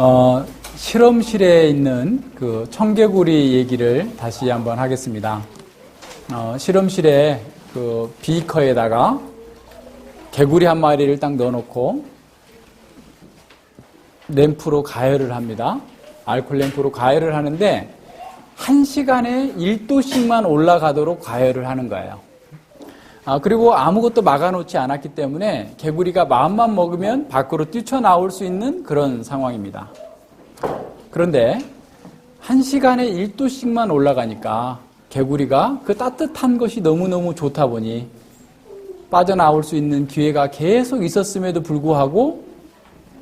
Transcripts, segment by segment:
어, 실험실에 있는 그 청개구리 얘기를 다시 한번 하겠습니다. 어, 실험실에 그 비커에다가 개구리 한 마리를 딱 넣어놓고 램프로 가열을 합니다. 알콜 램프로 가열을 하는데 한 시간에 1도씩만 올라가도록 가열을 하는 거예요. 아, 그리고 아무것도 막아놓지 않았기 때문에 개구리가 마음만 먹으면 밖으로 뛰쳐나올 수 있는 그런 상황입니다. 그런데 한 시간에 1도씩만 올라가니까 개구리가 그 따뜻한 것이 너무너무 좋다 보니 빠져나올 수 있는 기회가 계속 있었음에도 불구하고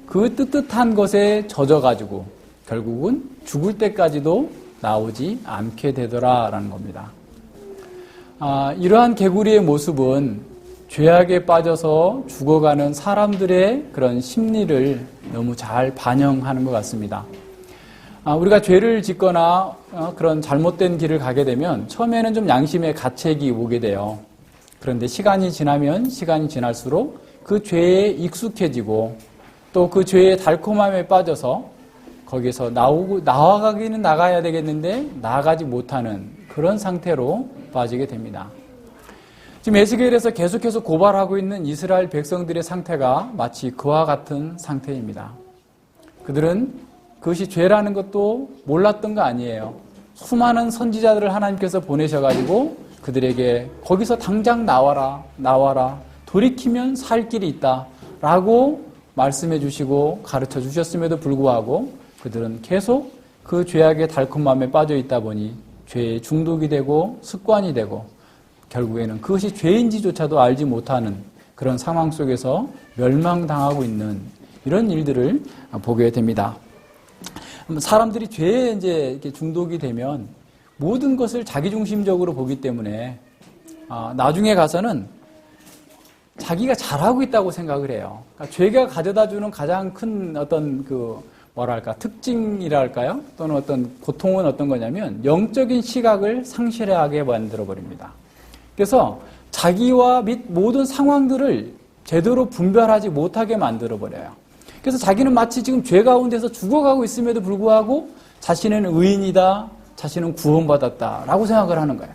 그 뜨뜻한 것에 젖어가지고 결국은 죽을 때까지도 나오지 않게 되더라라는 겁니다. 아, 이러한 개구리의 모습은 죄악에 빠져서 죽어가는 사람들의 그런 심리를 너무 잘 반영하는 것 같습니다. 아, 우리가 죄를 짓거나 어, 그런 잘못된 길을 가게 되면 처음에는 좀 양심의 가책이 오게 돼요. 그런데 시간이 지나면 시간이 지날수록 그 죄에 익숙해지고 또 그 죄의 달콤함에 빠져서 거기서 나오고 나와가기는 나가야 되겠는데 나가지 못하는 그런 상태로 빠지게 됩니다. 지금 에스겔에서 계속해서 고발하고 있는 이스라엘 백성들의 상태가 마치 그와 같은 상태입니다. 그들은 그것이 죄라는 것도 몰랐던 거 아니에요. 수많은 선지자들을 하나님께서 보내셔가지고 그들에게 거기서 당장 나와라, 나와라, 돌이키면 살 길이 있다. 라고 말씀해 주시고 가르쳐 주셨음에도 불구하고 그들은 계속 그 죄악의 달콤함에 빠져 있다 보니 죄에 중독이 되고 습관이 되고 결국에는 그것이 죄인지조차도 알지 못하는 그런 상황 속에서 멸망당하고 있는 이런 일들을 보게 됩니다. 사람들이 죄에 이제 중독이 되면 모든 것을 자기중심적으로 보기 때문에 아, 나중에 가서는 자기가 잘하고 있다고 생각을 해요. 그러니까 죄가 가져다 주는 가장 큰 어떤 그 뭐랄까 특징이랄까요? 또는 어떤 고통은 어떤 거냐면 영적인 시각을 상실하게 만들어 버립니다. 그래서 자기와 및 모든 상황들을 제대로 분별하지 못하게 만들어 버려요. 그래서 자기는 마치 지금 죄 가운데서 죽어가고 있음에도 불구하고 자신은 의인이다, 자신은 구원받았다라고 생각을 하는 거예요.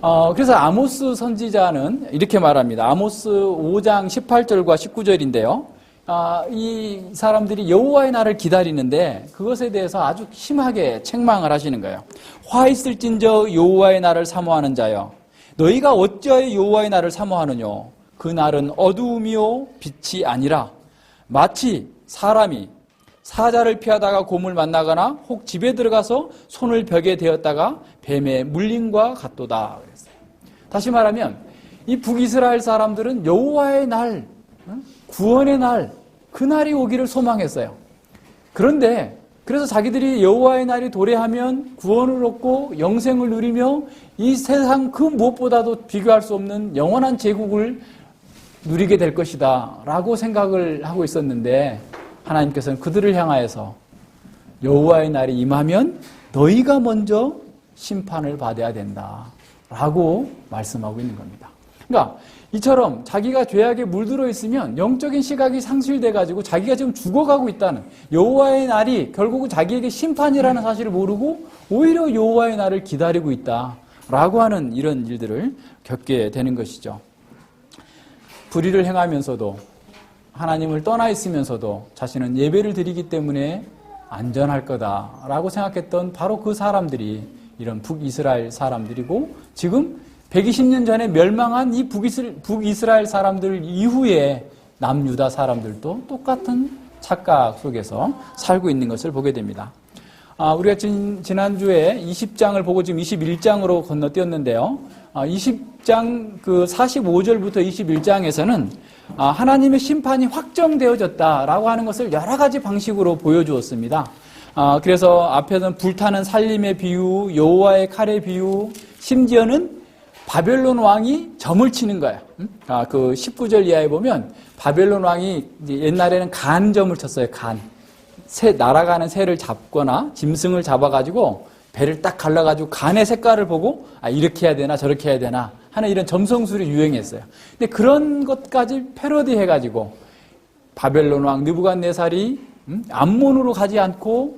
어, 그래서 아모스 선지자는 이렇게 말합니다. 아모스 5장 18절과 19절인데요. 아, 이 사람들이 여호와의 날을 기다리는데 그것에 대해서 아주 심하게 책망을 하시는 거예요. 화 있을진저 여호와의 날을 사모하는 자여 너희가 어찌하여 여호와의 날을 사모하느냐 그 날은 어두움이요 빛이 아니라 마치 사람이 사자를 피하다가 곰을 만나거나 혹 집에 들어가서 손을 벽에 대었다가 뱀의 물림과 같도다 그랬어요. 다시 말하면 이 북이스라엘 사람들은 여호와의 날 구원의 날, 그 날이 오기를 소망했어요. 그런데 그래서 자기들이 여호와의 날이 도래하면 구원을 얻고 영생을 누리며 이 세상 그 무엇보다도 비교할 수 없는 영원한 제국을 누리게 될 것이다 라고 생각을 하고 있었는데 하나님께서는 그들을 향하여서 여호와의 날이 임하면 너희가 먼저 심판을 받아야 된다 라고 말씀하고 있는 겁니다. 그러니까 이처럼 자기가 죄악에 물들어 있으면 영적인 시각이 상실돼 가지고 자기가 지금 죽어가고 있다는 여호와의 날이 결국은 자기에게 심판이라는 사실을 모르고 오히려 여호와의 날을 기다리고 있다라고 하는 이런 일들을 겪게 되는 것이죠. 불의를 행하면서도 하나님을 떠나 있으면서도 자신은 예배를 드리기 때문에 안전할 거다라고 생각했던 바로 그 사람들이 이런 북이스라엘 사람들이고 지금 120년 전에 멸망한 이 북이스라엘 사람들 이후에 남유다 사람들도 똑같은 착각 속에서 살고 있는 것을 보게 됩니다. 아, 우리가 진, 지난주에 20장을 보고 지금 21장으로 건너뛰었는데요. 아, 20장 그 45절부터 21장에서는 아, 하나님의 심판이 확정되어졌다라고 하는 것을 여러 가지 방식으로 보여주었습니다. 아, 그래서 앞에는 불타는 살림의 비유, 여호와의 칼의 비유, 심지어는 바벨론 왕이 점을 치는 거야. 아, 그 19절 이하에 보면 바벨론 왕이 옛날에는 간점을 쳤어요. 간. 새, 날아가는 새를 잡거나 짐승을 잡아가지고 배를 딱 갈라가지고 간의 색깔을 보고 아, 이렇게 해야 되나 저렇게 해야 되나 하는 이런 점성술이 유행했어요. 근데 그런 것까지 패러디 해가지고 바벨론 왕 느부갓네살이 음? 암몬으로 가지 않고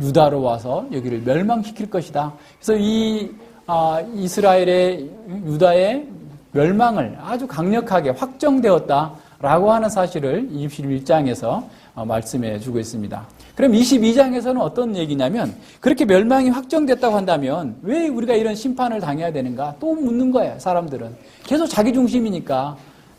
유다로 와서 여기를 멸망시킬 것이다. 그래서 이 아, 이스라엘의 유다의 멸망을 아주 강력하게 확정되었다라고 하는 사실을 21장에서 어, 말씀해 주고 있습니다. 그럼 22장에서는 어떤 얘기냐면 그렇게 멸망이 확정됐다고 한다면 왜 우리가 이런 심판을 당해야 되는가? 또 묻는 거예요, 사람들은. 계속 자기 중심이니까.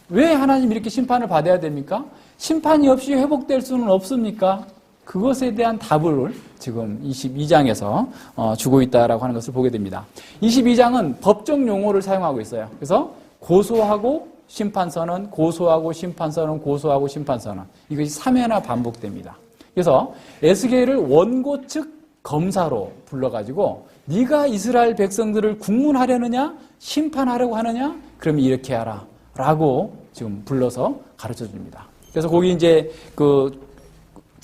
왜 하나님 이렇게 심판을 받아야 됩니까? 심판이 없이 회복될 수는 없습니까? 그것에 대한 답을 지금 22장에서 어, 주고 있다라고 하는 것을 보게 됩니다. 22장은 법적 용어를 사용하고 있어요. 그래서 고소하고 심판선언, 고소하고 심판선언, 고소하고 심판선언. 이것이 3회나 반복됩니다. 그래서 에스겔을 원고 측 검사로 불러가지고 네가 이스라엘 백성들을 국문하려느냐 심판하려고 하느냐 그럼 이렇게 하라 라고 지금 불러서 가르쳐 줍니다. 그래서 거기 이제 그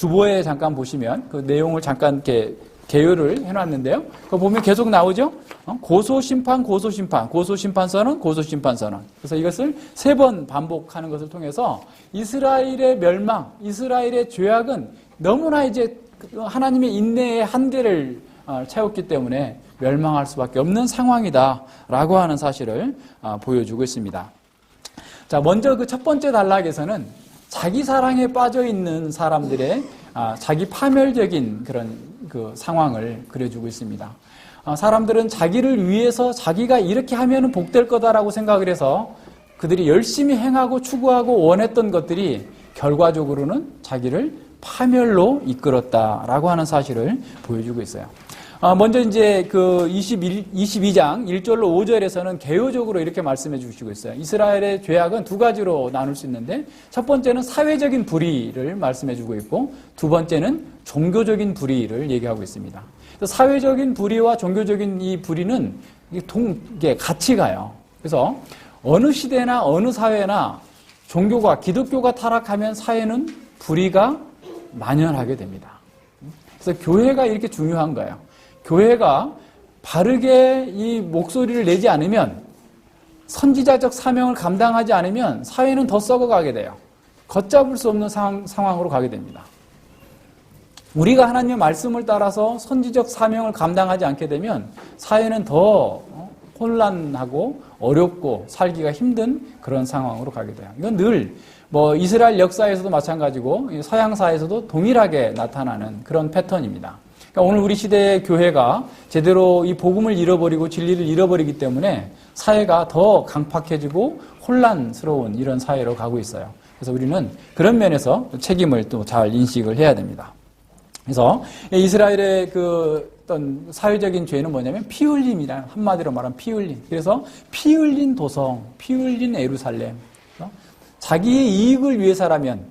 주보에 잠깐 보시면 그 내용을 잠깐 이렇게 개요를 해놨는데요. 그거 보면 계속 나오죠? 어? 고소심판, 고소심판, 고소심판선언, 고소심판선언. 그래서 이것을 세 번 반복하는 것을 통해서 이스라엘의 멸망, 이스라엘의 죄악은 너무나 이제 하나님의 인내의 한계를 어, 채웠기 때문에 멸망할 수밖에 없는 상황이다라고 하는 사실을 어, 보여주고 있습니다. 자, 먼저 그 첫 번째 단락에서는 자기 사랑에 빠져 있는 사람들의 아, 자기 파멸적인 그런 그 상황을 그려주고 있습니다. 아, 사람들은 자기를 위해서 자기가 이렇게 하면 복될 거다라고 생각을 해서 그들이 열심히 행하고 추구하고 원했던 것들이 결과적으로는 자기를 파멸로 이끌었다라고 하는 사실을 보여주고 있어요. 아, 먼저 이제 그 21, 22장 1절로 5절에서는 개요적으로 이렇게 말씀해 주시고 있어요. 이스라엘의 죄악은 두 가지로 나눌 수 있는데 첫 번째는 사회적인 불의를 말씀해 주고 있고 두 번째는 종교적인 불의를 얘기하고 있습니다. 사회적인 불의와 종교적인 이 불의는 동, 이게 같이 가요. 그래서 어느 시대나 어느 사회나 종교가 기독교가 타락하면 사회는 불의가 만연하게 됩니다. 그래서 교회가 이렇게 중요한 거예요. 교회가 바르게 이 목소리를 내지 않으면 선지자적 사명을 감당하지 않으면 사회는 더 썩어가게 돼요. 걷잡을 수 없는 상황, 상황으로 가게 됩니다. 우리가 하나님의 말씀을 따라서 선지적 사명을 감당하지 않게 되면 사회는 더 혼란하고 어렵고 살기가 힘든 그런 상황으로 가게 돼요. 이건 늘 뭐 이스라엘 역사에서도 마찬가지고 서양 사에서도 동일하게 나타나는 그런 패턴입니다. 그러니까 오늘 우리 시대의 교회가 제대로 이 복음을 잃어버리고 진리를 잃어버리기 때문에 사회가 더 강팍해지고 혼란스러운 이런 사회로 가고 있어요. 그래서 우리는 그런 면에서 책임을 또 잘 인식을 해야 됩니다. 그래서 이스라엘의 그 어떤 사회적인 죄는 뭐냐면 피 흘림이란 한마디로 말하면 피 흘림. 그래서 피 흘린 도성, 피 흘린 에루살렘. 자기의 이익을 위해서라면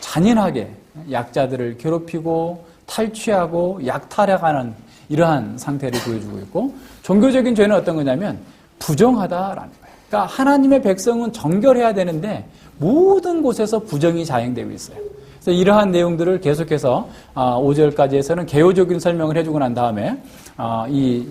잔인하게 약자들을 괴롭히고 탈취하고 약탈해가는 이러한 상태를 보여주고 있고 종교적인 죄는 어떤 거냐면 부정하다라는 거예요. 그러니까 하나님의 백성은 정결해야 되는데 모든 곳에서 부정이 자행되고 있어요. 그래서 이러한 내용들을 계속해서 5절까지 아, 개요적인 설명을 해주고 난 다음에 아, 이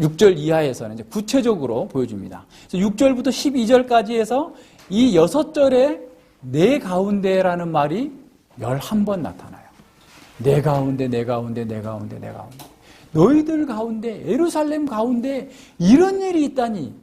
6절 이하에서는 이제 구체적으로 보여줍니다. 6절부터 12절까지 해서 이 6절에 내 가운데라는 말이 11번 나타나요. 내 가운데, 내 가운데, 내 가운데, 내 가운데. 너희들 가운데, 예루살렘 가운데 이런 일이 있다니.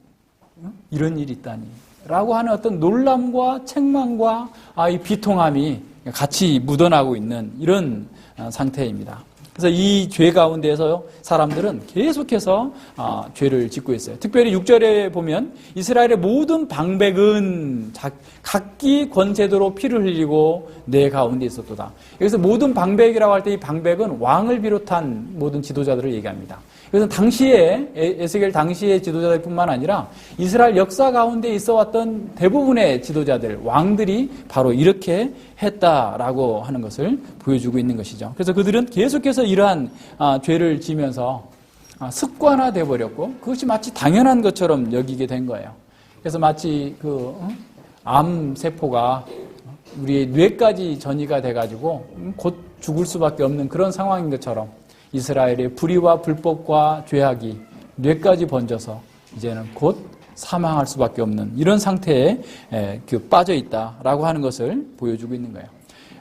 이런 일이 있다니. 라고 하는 어떤 놀람과 책망과 아, 이 비통함이 같이 묻어나고 있는 이런 어, 상태입니다. 그래서 이 죄 가운데서 사람들은 계속해서 아, 죄를 짓고 있어요. 특별히 6절에 보면 이스라엘의 모든 방백은 각기 권세도로 피를 흘리고 내 가운데 있었도다. 여기서 모든 방백이라고 할 때 이 방백은 왕을 비롯한 모든 지도자들을 얘기합니다. 그래서 당시에 에스겔 당시의 지도자들뿐만 아니라 이스라엘 역사 가운데 있어 왔던 대부분의 지도자들 왕들이 바로 이렇게 했다라고 하는 것을 보여주고 있는 것이죠. 그래서 그들은 계속해서 이러한 아, 죄를 지면서 아, 습관화돼 버렸고 그것이 마치 당연한 것처럼 여기게 된 거예요. 그래서 마치 그 암 세포가 우리의 뇌까지 전이가 돼가지고 곧 죽을 수밖에 없는 그런 상황인 것처럼 이스라엘의 불의와 불법과 죄악이 뇌까지 번져서 이제는 곧 사망할 수밖에 없는 이런 상태에 그 빠져 있다라고 하는 것을 보여주고 있는 거예요.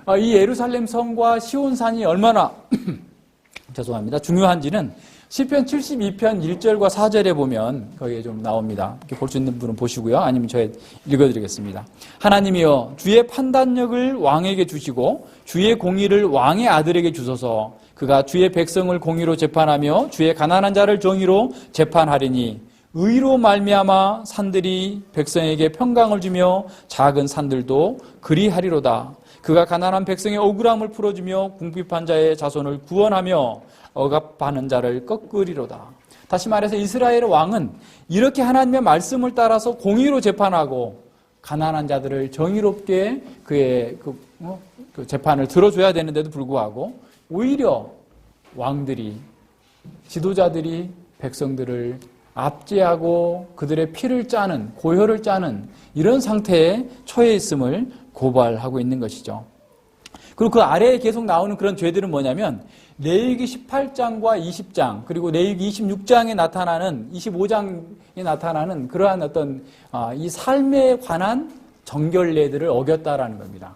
아, 이 예루살렘 성과 시온산이 얼마나 죄송합니다. 중요한지는 시편 72편 1절과 4절에 보면 거기에 좀 나옵니다. 이렇게 볼 수 있는 분은 보시고요. 아니면 저희 읽어드리겠습니다. 하나님이여 주의 판단력을 왕에게 주시고 주의 공의를 왕의 아들에게 주소서 그가 주의 백성을 공의로 재판하며 주의 가난한 자를 정의로 재판하리니 의로 말미암아 산들이 백성에게 평강을 주며 작은 산들도 그리하리로다. 그가 가난한 백성의 억울함을 풀어주며 궁핍한 자의 자손을 구원하며 억압하는 자를 꺾으리로다. 다시 말해서 이스라엘의 왕은 이렇게 하나님의 말씀을 따라서 공의로 재판하고 가난한 자들을 정의롭게 그의 그, 어? 그 재판을 들어줘야 되는데도 불구하고 오히려 왕들이 지도자들이 백성들을 압제하고 그들의 피를 짜는 고혈을 짜는 이런 상태에 처해 있음을 고발하고 있는 것이죠. 그리고 그 아래에 계속 나오는 그런 죄들은 뭐냐면 레위기 18장과 20장 그리고 레위기 26장에 나타나는 25장에 나타나는 그러한 어떤 아, 이 삶에 관한 정결례들을 어겼다라는 겁니다.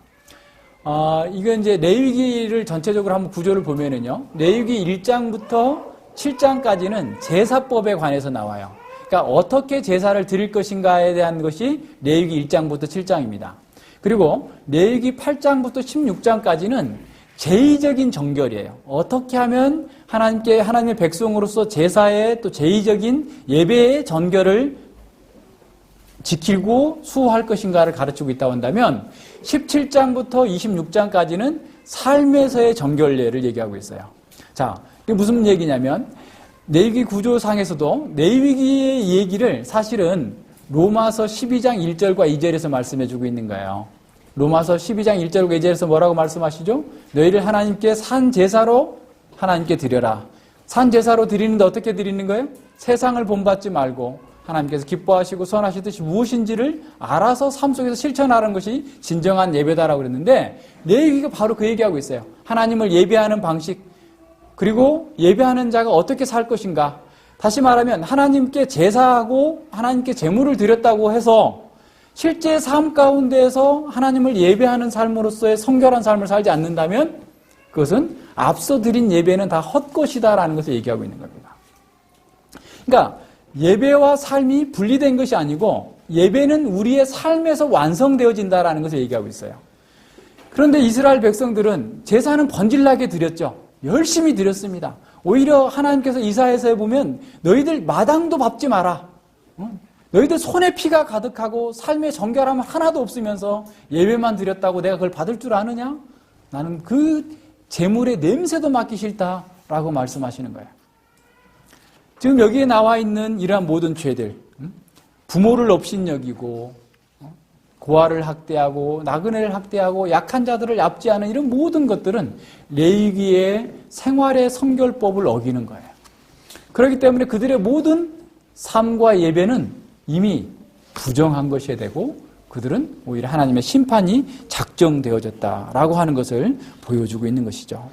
아, 이건 이제 레위기를 전체적으로 한번 구조를 보면은요. 레위기 1장부터 7장까지는 제사법에 관해서 나와요. 그러니까 어떻게 제사를 드릴 것인가에 대한 것이 레위기 1장부터 7장입니다. 그리고 레위기 8장부터 16장까지는 제의적인 정결이에요. 어떻게 하면 하나님께 하나님의 백성으로서 제사의 또 제의적인 예배의 전결을 지키고 수호할 것인가를 가르치고 있다고 한다면 17장부터 26장까지는 삶에서의 정결례를 얘기하고 있어요. 자, 이게 무슨 얘기냐면 내위기 구조상에서도 내위기의 얘기를 사실은 로마서 12장 1절과 2절에서 말씀해 주고 있는 거예요. 로마서 12장 1절과 2절에서 뭐라고 말씀하시죠? 너희를 하나님께 산 제사로 하나님께 드려라. 산 제사로 드리는데 어떻게 드리는 거예요? 세상을 본받지 말고 하나님께서 기뻐하시고 선하시듯이 무엇인지를 알아서 삶 속에서 실천하는 것이 진정한 예배다라고 그랬는데 레위기가 바로 그 얘기하고 있어요. 하나님을 예배하는 방식 그리고 예배하는 자가 어떻게 살 것인가. 다시 말하면 하나님께 제사하고 하나님께 제물을 드렸다고 해서 실제 삶 가운데에서 하나님을 예배하는 삶으로서의 성결한 삶을 살지 않는다면 그것은 앞서 드린 예배는 다 헛것이다라는 것을 얘기하고 있는 겁니다. 그러니까 예배와 삶이 분리된 것이 아니고 예배는 우리의 삶에서 완성되어진다라는 것을 얘기하고 있어요. 그런데 이스라엘 백성들은 제사는 번질나게 드렸죠. 열심히 드렸습니다. 오히려 하나님께서 이사에서 보면 너희들 마당도 밟지 마라. 너희들 손에 피가 가득하고 삶의 정결함 하나도 없으면서 예배만 드렸다고 내가 그걸 받을 줄 아느냐? 나는 그 재물의 냄새도 맡기 싫다라고 말씀하시는 거예요. 지금 여기에 나와 있는 이러한 모든 죄들, 부모를 업신여기고 고아를 학대하고 나그네를 학대하고 약한 자들을 납지하는 이런 모든 것들은 레위기의 생활의 성결법을 어기는 거예요. 그렇기 때문에 그들의 모든 삶과 예배는 이미 부정한 것이 되고 그들은 오히려 하나님의 심판이 작정되어졌다라고 하는 것을 보여주고 있는 것이죠.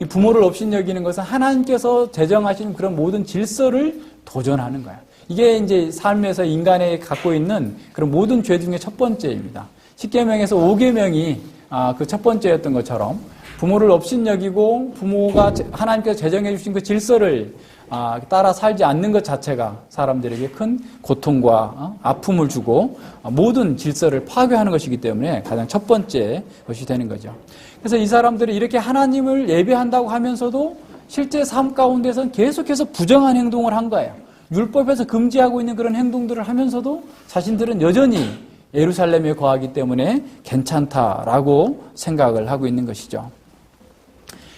이 부모를 업신 여기는 것은 하나님께서 제정하신 그런 모든 질서를 도전하는 거예요. 이게 이제 삶에서 인간이 갖고 있는 그런 모든 죄 중에 첫 번째입니다. 10계명에서 5계명이 아, 그 첫 번째였던 것처럼 부모를 업신여기고 부모가 하나님께서 제정해 주신 그 질서를 아, 따라 살지 않는 것 자체가 사람들에게 큰 고통과 어, 아픔을 주고 모든 질서를 파괴하는 것이기 때문에 가장 첫 번째 것이 되는 거죠. 그래서 이 사람들이 이렇게 하나님을 예배한다고 하면서도 실제 삶 가운데서는 계속해서 부정한 행동을 한 거예요. 율법에서 금지하고 있는 그런 행동들을 하면서도 자신들은 여전히 예루살렘에 거하기 때문에 괜찮다라고 생각을 하고 있는 것이죠.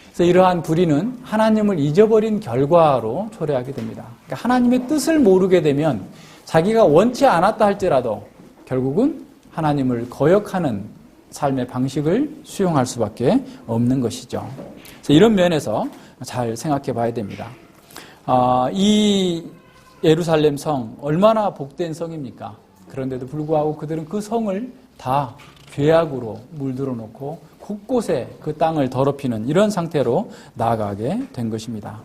그래서 이러한 불의는 하나님을 잊어버린 결과로 초래하게 됩니다. 그러니까 하나님의 뜻을 모르게 되면 자기가 원치 않았다 할지라도 결국은 하나님을 거역하는 삶의 방식을 수용할 수밖에 없는 것이죠. 이런 면에서 잘 생각해 봐야 됩니다. 아, 이 예루살렘 성 얼마나 복된 성입니까? 그런데도 불구하고 그들은 그 성을 다 죄악으로 물들어 놓고 곳곳에 그 땅을 더럽히는 이런 상태로 나아가게 된 것입니다.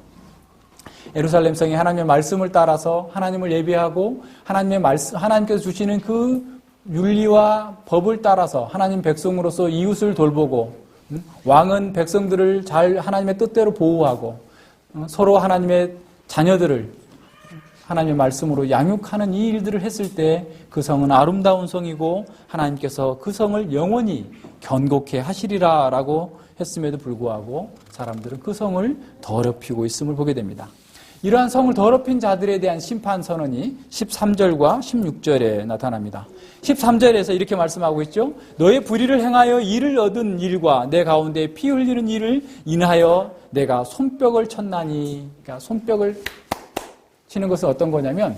예루살렘 성이 하나님의 말씀을 따라서 하나님을 예배하고 하나님의 말씀 하나님께서 주시는 그 윤리와 법을 따라서 하나님 백성으로서 이웃을 돌보고 음, 왕은 백성들을 잘 하나님의 뜻대로 보호하고 어, 서로 하나님의 자녀들을 하나님의 말씀으로 양육하는 이 일들을 했을 때 그 성은 아름다운 성이고 하나님께서 그 성을 영원히 견고케 하시리라 라고 했음에도 불구하고 사람들은 그 성을 더럽히고 있음을 보게 됩니다. 이러한 성을 더럽힌 자들에 대한 심판 선언이 13절과 16절에 나타납니다. 13절에서 이렇게 말씀하고 있죠. 너의 불의를 행하여 일을 얻은 일과 내 가운데 피 흘리는 일을 인하여 내가 손뼉을 쳤나니 그러니까 손뼉을 치는 것은 어떤 거냐면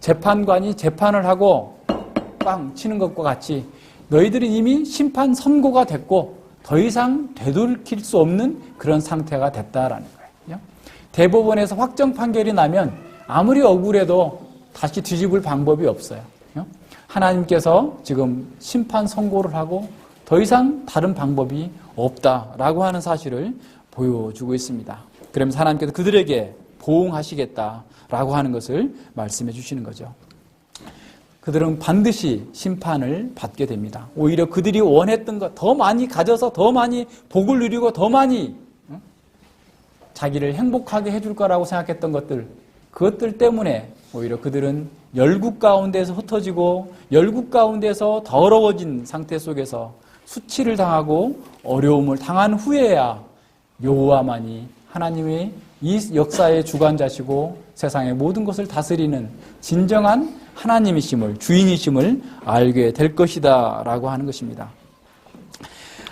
재판관이 재판을 하고 빵 치는 것과 같이 너희들은 이미 심판 선고가 됐고 더 이상 되돌릴 수 없는 그런 상태가 됐다라는 거예요. 대법원에서 확정 판결이 나면 아무리 억울해도 다시 뒤집을 방법이 없어요. 하나님께서 지금 심판 선고를 하고 더 이상 다른 방법이 없다라고 하는 사실을 보여주고 있습니다. 그러면서 하나님께서 그들에게 보응하시겠다라고 하는 것을 말씀해 주시는 거죠. 그들은 반드시 심판을 받게 됩니다. 오히려 그들이 원했던 것 더 많이 가져서 더 많이 복을 누리고 더 많이 자기를 행복하게 해줄 거라고 생각했던 것들 그것들 때문에 오히려 그들은 열국 가운데서 흩어지고 열국 가운데서 더러워진 상태 속에서 수치를 당하고 어려움을 당한 후에야 여호와만이 하나님의 이 역사의 주관자시고 세상의 모든 것을 다스리는 진정한 하나님이심을 주인이심을 알게 될 것이다 라고 하는 것입니다.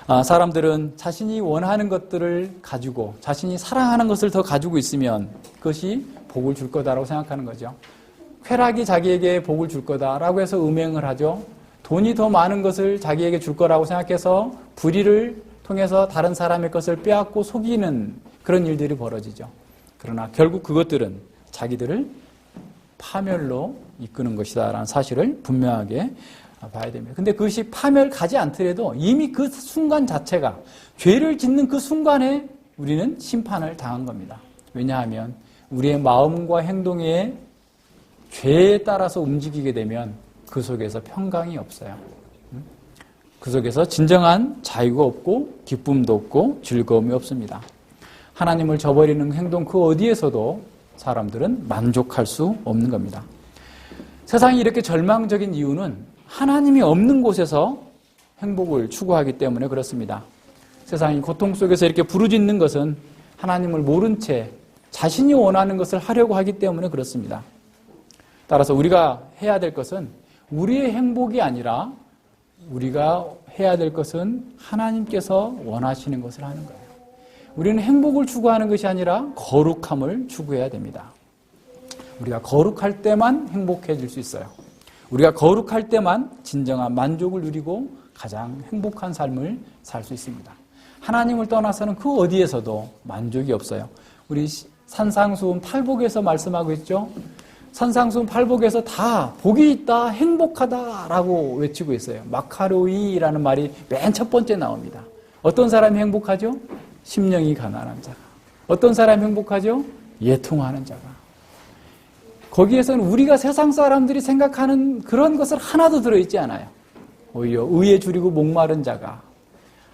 아, 사람들은 자신이 원하는 것들을 가지고 자신이 사랑하는 것을 더 가지고 있으면 그것이 복을 줄 거다라고 생각하는 거죠. 쾌락이 자기에게 복을 줄 거다라고 해서 음행을 하죠. 돈이 더 많은 것을 자기에게 줄 거라고 생각해서 불의를 통해서 다른 사람의 것을 빼앗고 속이는 그런 일들이 벌어지죠. 그러나 결국 그것들은 자기들을 파멸로 이끄는 것이다라는 사실을 분명하게 봐야 됩니다. 근데 그것이 파멸 가지 않더라도 이미 그 순간 자체가 죄를 짓는 그 순간에 우리는 심판을 당한 겁니다. 왜냐하면 우리의 마음과 행동에 죄에 따라서 움직이게 되면 그 속에서 평강이 없어요. 그 속에서 진정한 자유가 없고 기쁨도 없고 즐거움이 없습니다. 하나님을 저버리는 행동 그 어디에서도 사람들은 만족할 수 없는 겁니다. 세상이 이렇게 절망적인 이유는 하나님이 없는 곳에서 행복을 추구하기 때문에 그렇습니다. 세상이 고통 속에서 이렇게 부르짖는 것은 하나님을 모른 채 자신이 원하는 것을 하려고 하기 때문에 그렇습니다. 따라서 우리가 해야 될 것은 우리의 행복이 아니라 우리가 해야 될 것은 하나님께서 원하시는 것을 하는 거예요. 우리는 행복을 추구하는 것이 아니라 거룩함을 추구해야 됩니다. 우리가 거룩할 때만 행복해질 수 있어요. 우리가 거룩할 때만 진정한 만족을 누리고 가장 행복한 삶을 살 수 있습니다. 하나님을 떠나서는 그 어디에서도 만족이 없어요. 우리 산상수훈 팔복에서 말씀하고 있죠. 산상수훈 팔복에서 다 복이 있다, 행복하다라고 외치고 있어요. 마카로이라는 말이 맨 첫 번째 나옵니다. 어떤 사람이 행복하죠? 심령이 가난한 자가. 어떤 사람이 행복하죠? 예통하는 자가. 거기에서는 우리가 세상 사람들이 생각하는 그런 것을 하나도 들어있지 않아요. 오히려 의에 줄이고 목마른 자가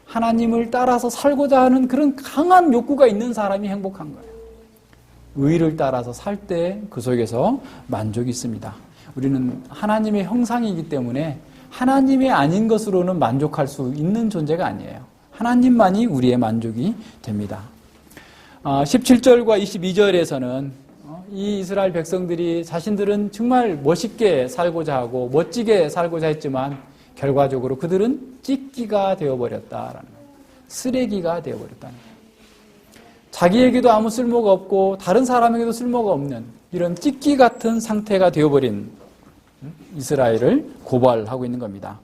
하나님을 따라서 살고자 하는 그런 강한 욕구가 있는 사람이 행복한 거예요. 의를 따라서 살 때 그 속에서 만족이 있습니다. 우리는 하나님의 형상이기 때문에 하나님의 아닌 것으로는 만족할 수 있는 존재가 아니에요. 하나님만이 우리의 만족이 됩니다. 17절과 아, 22절에서는 어, 이 이스라엘 백성들이 자신들은 정말 멋있게 살고자 하고 멋지게 살고자 했지만 결과적으로 그들은 찢기가 되어버렸다라는 거예요. 쓰레기가 되어버렸다는 거예요. 자기에게도 아무 쓸모가 없고 다른 사람에게도 쓸모가 없는 이런 찢기 같은 상태가 되어버린 이스라엘을 고발하고 있는 겁니다.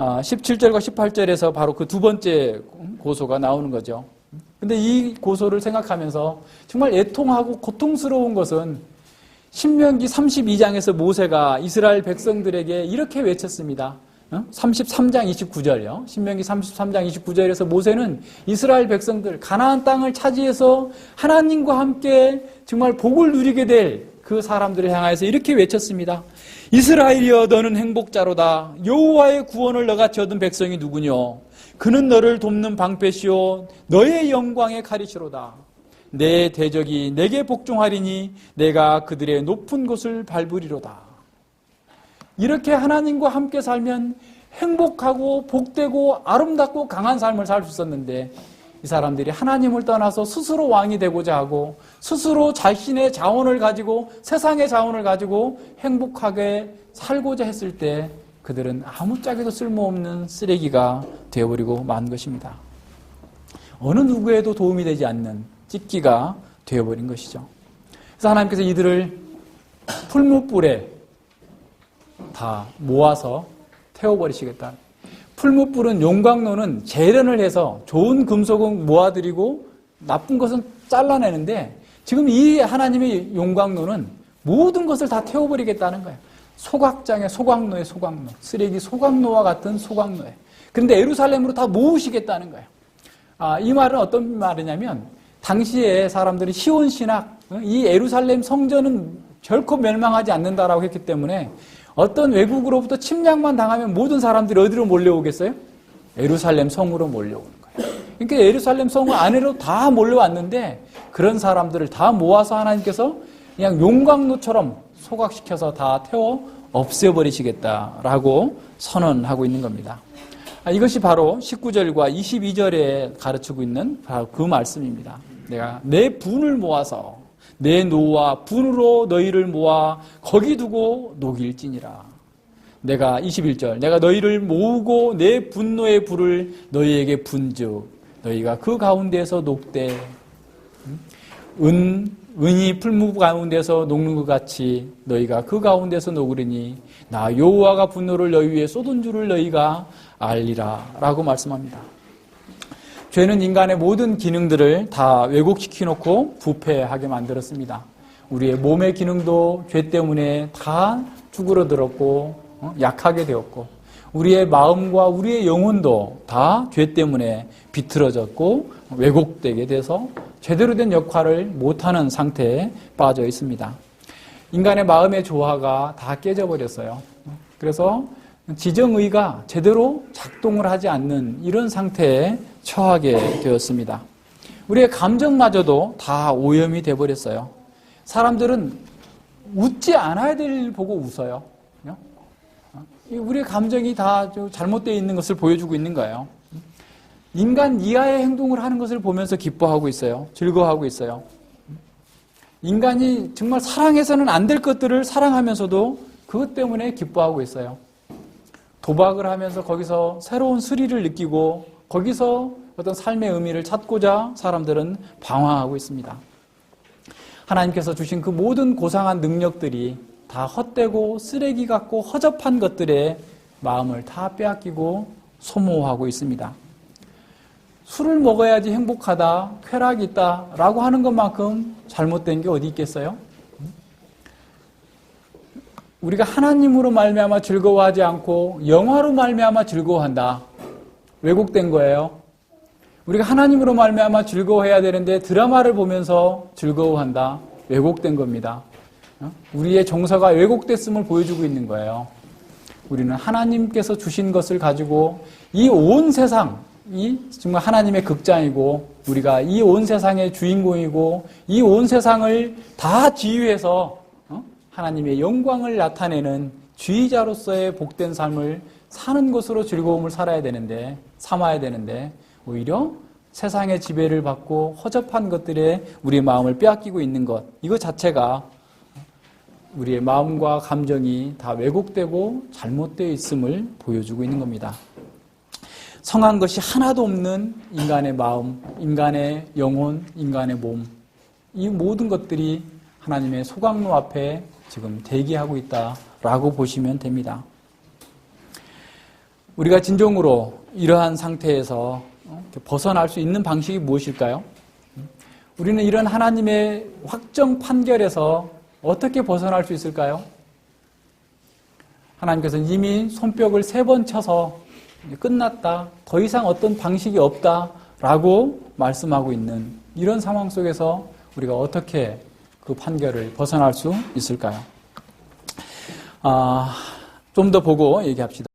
17절과 아, 18절에서 바로 그 두 번째 고소가 나오는 거죠. 근데 이 고소를 생각하면서 정말 애통하고 고통스러운 것은 신명기 32장에서 모세가 이스라엘 백성들에게 이렇게 외쳤습니다. 33장 29절요. 신명기 33장 29절에서 모세는 이스라엘 백성들 가나안 땅을 차지해서 하나님과 함께 정말 복을 누리게 될 그 사람들을 향하여서 이렇게 외쳤습니다. 이스라엘이여 너는 행복자로다. 여호와의 구원을 너같이 얻은 백성이 누구뇨? 그는 너를 돕는 방패시오 너의 영광의 가리시로다. 내 대적이 내게 복종하리니 내가 그들의 높은 곳을 밟으리로다. 이렇게 하나님과 함께 살면 행복하고 복되고 아름답고 강한 삶을 살 수 있었는데 이 사람들이 하나님을 떠나서 스스로 왕이 되고자 하고 스스로 자신의 자원을 가지고 세상의 자원을 가지고 행복하게 살고자 했을 때 그들은 아무짝에도 쓸모없는 쓰레기가 되어버리고 만 것입니다. 어느 누구에도 도움이 되지 않는 찢기가 되어버린 것이죠. 그래서 하나님께서 이들을 풀무불에 다 모아서 태워버리시겠다. 풀무불은 용광로는 재련을 해서 좋은 금속은 모아들이고 나쁜 것은 잘라내는데 지금 이 하나님의 용광로는 모든 것을 다 태워버리겠다는 거예요. 소각장의 소각로의 소각로, 쓰레기 소각로와 같은 소각로에. 그런데 에루살렘으로 다 모으시겠다는 거예요. 아, 이 말은 어떤 말이냐면 당시에 사람들이 시온 신학, 이 에루살렘 성전은 결코 멸망하지 않는다라고 했기 때문에 어떤 외국으로부터 침략만 당하면 모든 사람들이 어디로 몰려오겠어요? 에루살렘 성으로 몰려오는 거예요. 그러니까 에루살렘 성 안으로 다 몰려왔는데 그런 사람들을 다 모아서 하나님께서 그냥 용광로처럼 소각시켜서 다 태워 없애버리시겠다라고 선언하고 있는 겁니다. 아, 이것이 바로 19절과 22절에 가르치고 있는 바로 그 말씀입니다. 내가 내 분을 모아서 내 노와 분으로 너희를 모아 거기 두고 녹일지니라. 내가 21절 내가 너희를 모으고 내 분노의 불을 너희에게 분즉 너희가 그 가운데서 녹되 은 은이 풀무 가운데서 녹는 것 같이 너희가 그 가운데서 녹으리니 나 여호와가 분노를 너희 위에 쏟은 줄을 너희가 알리라라고 말씀합니다. 죄는 인간의 모든 기능들을 다 왜곡시켜 놓고 부패하게 만들었습니다. 우리의 몸의 기능도 죄 때문에 다 쭈그러들었고 어? 약하게 되었고 우리의 마음과 우리의 영혼도 다 죄 때문에 비틀어졌고 왜곡되게 돼서 제대로 된 역할을 못하는 상태에 빠져 있습니다. 인간의 마음의 조화가 다 깨져버렸어요. 그래서 지정의가 제대로 작동을 하지 않는 이런 상태에 처하게 되었습니다. 우리의 감정마저도 다 오염이 돼버렸어요. 사람들은 웃지 않아야 될일 보고 웃어요. 우리의 감정이 다 잘못되어 있는 것을 보여주고 있는 거예요. 인간 이하의 행동을 하는 것을 보면서 기뻐하고 있어요. 즐거워하고 있어요. 인간이 정말 사랑해서는 안 될 것들을 사랑하면서도 그것 때문에 기뻐하고 있어요. 도박을 하면서 거기서 새로운 스릴을 느끼고 거기서 어떤 삶의 의미를 찾고자 사람들은 방황하고 있습니다. 하나님께서 주신 그 모든 고상한 능력들이 다 헛되고 쓰레기 같고 허접한 것들에 마음을 다 빼앗기고 소모하고 있습니다. 술을 먹어야지 행복하다, 쾌락이 있다 라고 하는 것만큼 잘못된 게 어디 있겠어요? 우리가 하나님으로 말미암아 즐거워하지 않고 영화로 말미암아 즐거워한다. 왜곡된 거예요. 우리가 하나님으로 말미암아 즐거워해야 되는데 드라마를 보면서 즐거워한다. 왜곡된 겁니다. 어? 우리의 정서가 왜곡됐음을 보여주고 있는 거예요. 우리는 하나님께서 주신 것을 가지고 이 온 세상, 이 정말 하나님의 극장이고 우리가 이 온 세상의 주인공이고 이 온 세상을 다 지휘해서 어? 하나님의 영광을 나타내는 주의자로서의 복된 삶을 사는 것으로 즐거움을 살아야 되는데 삼아야 되는데 오히려 세상의 지배를 받고 허접한 것들에 우리의 마음을 빼앗기고 있는 것 이거 자체가 우리의 마음과 감정이 다 왜곡되고 잘못되어 있음을 보여주고 있는 겁니다. 성한 것이 하나도 없는 인간의 마음, 인간의 영혼, 인간의 몸, 이 모든 것들이 하나님의 소각로 앞에 지금 대기하고 있다라고 보시면 됩니다. 우리가 진정으로 이러한 상태에서 벗어날 수 있는 방식이 무엇일까요? 우리는 이런 하나님의 확정 판결에서 어떻게 벗어날 수 있을까요? 하나님께서는 이미 손뼉을 세 번 쳐서 끝났다. 더 이상 어떤 방식이 없다. 라고 말씀하고 있는 이런 상황 속에서 우리가 어떻게 그 판결을 벗어날 수 있을까요? 아, 좀 더 보고 얘기합시다.